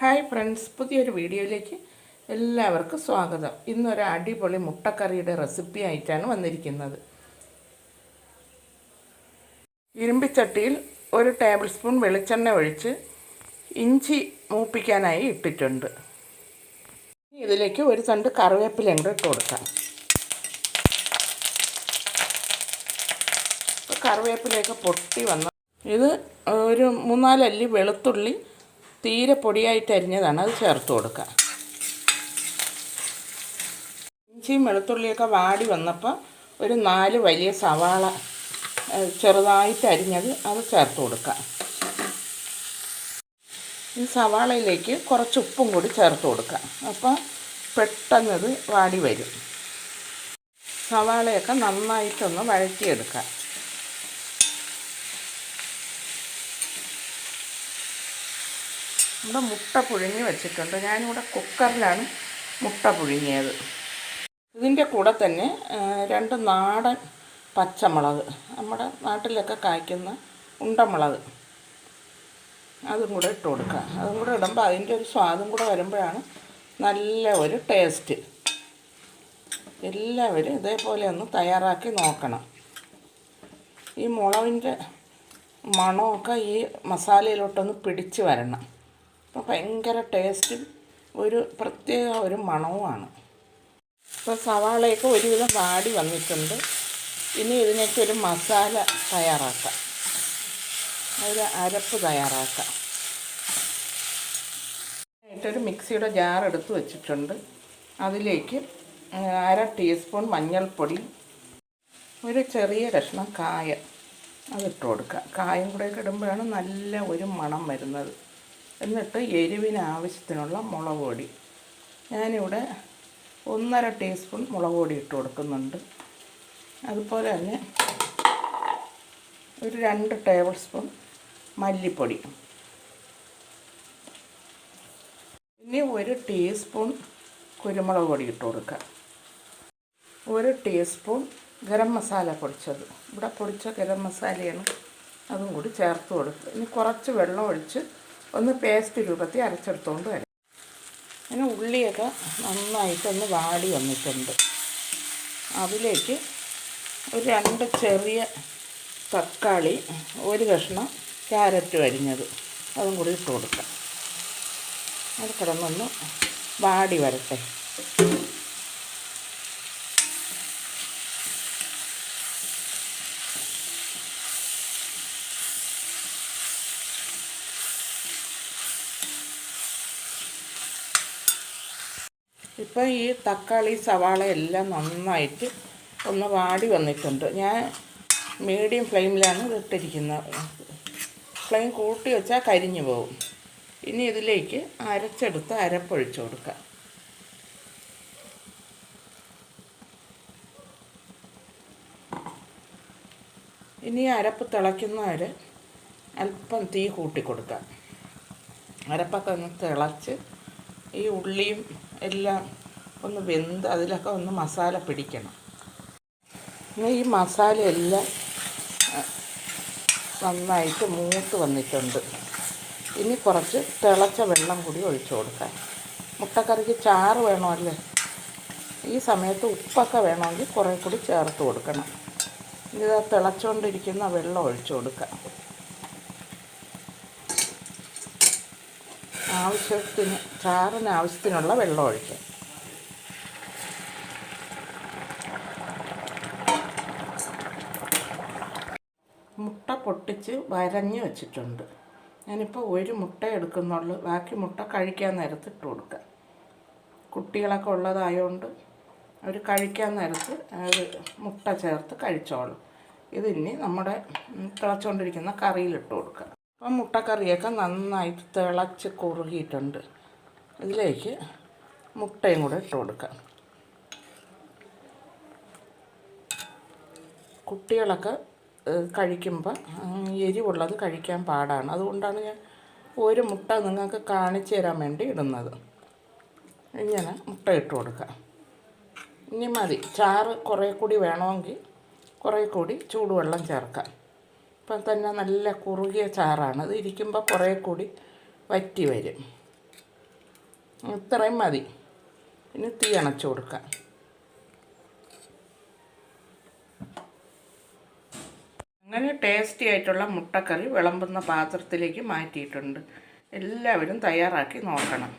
Hi friends പുതിയൊരു വീഡിയോയിലേക്ക് എല്ലാവർക്കും സ്വാഗതം. ഇന്നൊരു അടിപൊളി മുട്ടക്കറിയുടെ റെസിപ്പി ആയിട്ടാണ് വന്നിരിക്കുന്നത്. ഇരുമ്പിച്ചട്ടിയിൽ ഒരു ടേബിൾ സ്പൂൺ വെളിച്ചെണ്ണ ഒഴിച്ച് ഇഞ്ചി മൂപ്പിക്കാനായി ഇട്ടിട്ടുണ്ട്. ഇതിലേക്ക് ഒരു തണ്ട് കറിവേപ്പിലയും ഇട്ട് കൊടുക്കാം. കറിവേപ്പിലയൊക്കെ പൊട്ടി വന്ന ഇത് ഒരു മൂന്നാലല്ലി വെളുത്തുള്ളി തീരെ പൊടിയായിട്ട് അരിഞ്ഞതാണ്. അത് ചേർത്ത് കൊടുക്കുക. ഇഞ്ചിയും വെളുത്തുള്ളിയൊക്കെ വാടി വന്നപ്പോൾ ഒരു നാല് വലിയ സവാള ചെറുതായിട്ട് അരിഞ്ഞത് അത് ചേർത്ത് കൊടുക്കുക. ഈ സവാളയിലേക്ക് കുറച്ച് ഉപ്പും കൂടി ചേർത്ത് കൊടുക്കുക. അപ്പോൾ പെട്ടെന്നത് വാടി വരും. സവാളയൊക്കെ നന്നായിട്ടൊന്ന് വഴറ്റിയെടുക്കുക. നമ്മുടെ മുട്ട പുഴുങ്ങി വെച്ചിട്ടുണ്ട്. ഞാനിവിടെ കുക്കറിലാണ് മുട്ട പുഴുങ്ങിയത്. ഇതിന്റെ കൂടെ തന്നെ രണ്ട് നാടൻ പച്ചമുളക്. നമ്മുടെ നാട്ടിലൊക്കെ കായ്ക്കുന്ന ഉണ്ടമുളക്. അതും കൂടെ ഇട്ട് കൊടുക്കുക അതും കൂടെ ഇടുമ്പോൾ അതിന്റെ ഒരു സ്വാദും കൂടെ വരുമ്പോഴാണ് നല്ല ഒരു ടേസ്റ്റ്. എല്ലാവരും ഇതേപോലെ ഒന്ന് തയ്യാറാക്കി നോക്കണം. ഈ മുളകിന്റെ മണമൊക്കെ ഈ മസാലയിലോട്ടൊന്ന് പിടിച്ച് വരണം. അപ്പോൾ ഭയങ്കര ടേസ്റ്റും ഒരു പ്രത്യേക ഒരു മണവുമാണ്. ഇപ്പോൾ സവാളയൊക്കെ ഒരുവിധം വാടി വന്നിട്ടുണ്ട്. ഇനി ഇതിനൊക്കെ ഒരു മസാല തയ്യാറാക്കാം. ഒരു അരപ്പ് തയ്യാറാക്കാം. ഇട്ടൊരു മിക്സിയുടെ ജാർ എടുത്ത് വെച്ചിട്ടുണ്ട്. അതിലേക്ക് അര ടീസ്പൂൺ മഞ്ഞൾപ്പൊടി ഒരു ചെറിയ കഷ്ണം കായ അതിട്ട് കൊടുക്കുക കായം കൂടെ ഇടുമ്പോഴാണ് നല്ല ഒരു മണം വരുന്നത്. എന്നിട്ട് എരിവിന് ആവശ്യത്തിനുള്ള മുളക് പൊടി. ഞാനിവിടെ ഒന്നര ടീസ്പൂൺ മുളക് പൊടി ഇട്ട് കൊടുക്കുന്നുണ്ട്. അതുപോലെ തന്നെ ഒരു രണ്ട് ടേബിൾ സ്പൂൺ മല്ലിപ്പൊടി. ഇനി ഒരു ടീസ്പൂൺ കുരുമുളക് പൊടി ഇട്ട് കൊടുക്കുക. ഒരു ടീസ്പൂൺ ഗരം മസാല പൊടിച്ചത്. ഇവിടെ പൊടിച്ച ഗരം മസാലയാണ് അതും കൂടി ചേർത്ത് കൊടുക്കുക. ഇനി കുറച്ച് വെള്ളം ഒഴിച്ച് ഒന്ന് പേസ്റ്റ് രൂപത്തിൽ അരച്ചെടുത്തുകൊണ്ട് വരാം. അങ്ങനെ ഉള്ളിയൊക്കെ നന്നായിട്ട് ഒന്ന് വാടി വന്നിട്ടുണ്ട്. അതിലേക്ക് ഒരു രണ്ട് ചെറിയ തക്കാളി ഒരു കഷ്ണം ക്യാരറ്റ് അരിഞ്ഞത്. അതും കൂടി ഇട്ട് കൊടുക്കാം. അത് കിടന്നൊന്ന് വാടി വരട്ടെ. ഇപ്പോൾ ഈ തക്കാളി സവാള എല്ലാം നന്നായിട്ട് ഒന്ന് വാടി വന്നിട്ടുണ്ട്. ഞാൻ മീഡിയം ഫ്ലെയിമിലാണ് ഇട്ടിരിക്കുന്നത്. ഫ്ലെയിം കൂട്ടി വെച്ചാൽ കരിഞ്ഞു പോകും. ഇനി ഇതിലേക്ക് അരച്ചെടുത്ത് അരപ്പൊഴിച്ചു കൊടുക്കുക. ഇനി അരപ്പ് തിളയ്ക്കുന്നവരെ അല്പം തീ കൂട്ടി കൊടുക്കാം അരപ്പൊക്കെ ഒന്ന് തിളച്ച് ഈ ഉള്ളിയും എല്ലാം ഒന്ന് വെന്ത് അതിലൊക്കെ ഒന്ന് മസാല പിടിക്കണം. ഇനി ഈ മസാലയെല്ലാം നന്നായിട്ട് മൂത്ത് വന്നിട്ടുണ്ട്. ഇനി കുറച്ച് തിളച്ച വെള്ളം കൂടി ഒഴിച്ചു കൊടുക്കാം. മുട്ടക്കറിക്ക് ചാറ് വേണമല്ലേ? ഈ സമയത്ത് ഉപ്പൊക്കെ വേണമെങ്കിൽ കുറേ കൂടി ചേർത്ത് കൊടുക്കണം. ഇനി ഇതാ തിളച്ചുകൊണ്ടിരിക്കുന്ന വെള്ളം ഒഴിച്ചു കൊടുക്കാം. ആവശ്യത്തിന് ചാറിന് ആവശ്യത്തിനുള്ള വെള്ളം ഒഴിക്കാം മുട്ട പൊട്ടിച്ച് വരഞ്ഞ് വെച്ചിട്ടുണ്ട്. ഞാനിപ്പോൾ ഒരു മുട്ട എടുക്കുന്നുള്ളൂ. ബാക്കി മുട്ട കഴിക്കാൻ നേരത്ത് ഇട്ട് കൊടുക്കാം. കുട്ടികളൊക്കെ ഉള്ളതായതുകൊണ്ട് അവർ കഴിക്കാൻ നേരത്ത് മുട്ട ചേർത്ത് കഴിച്ചോളും. ഇതിനി നമ്മുടെ തിളച്ചുകൊണ്ടിരിക്കുന്ന കറിയിലിട്ട് കൊടുക്കുക അപ്പം മുട്ടക്കറിയൊക്കെ നന്നായിട്ട് തിളച്ച് കുറുകിയിട്ടുണ്ട്. ഇതിലേക്ക് മുട്ടയും കൂടെ ഇട്ട് കൊടുക്കാം. കുട്ടികളൊക്കെ കഴിക്കുമ്പോൾ എരിവുള്ളത് കഴിക്കാൻ പാടാണ്. അതുകൊണ്ടാണ് ഞാൻ ഒരു മുട്ട നിങ്ങൾക്ക് കാണിച്ചു തരാൻ വേണ്ടി ഇടുന്നത്. ഇങ്ങനെ മുട്ട ഇട്ട് കൊടുക്കാം. ഇനി മതി. ചാറ് കുറേ കൂടി വേണമെങ്കിൽ കുറേ കൂടി ചൂടുവെള്ളം ചേർക്കാം. ഇപ്പം തന്നെ നല്ല കുറുകിയ ചാറാണ്. ഇത് ഇരിക്കുമ്പോൾ കുറേ കൂടി വറ്റി വരും. ഇത്രയും മതി. ഇനി തീ അണച്ചു കൊടുക്കാം. അങ്ങനെ ടേസ്റ്റി ആയിട്ടുള്ള മുട്ടക്കറി വിളമ്പുന്ന പാത്രത്തിലേക്ക് മാറ്റിയിട്ടുണ്ട്. എല്ലാവരും തയ്യാറാക്കി നോക്കണം.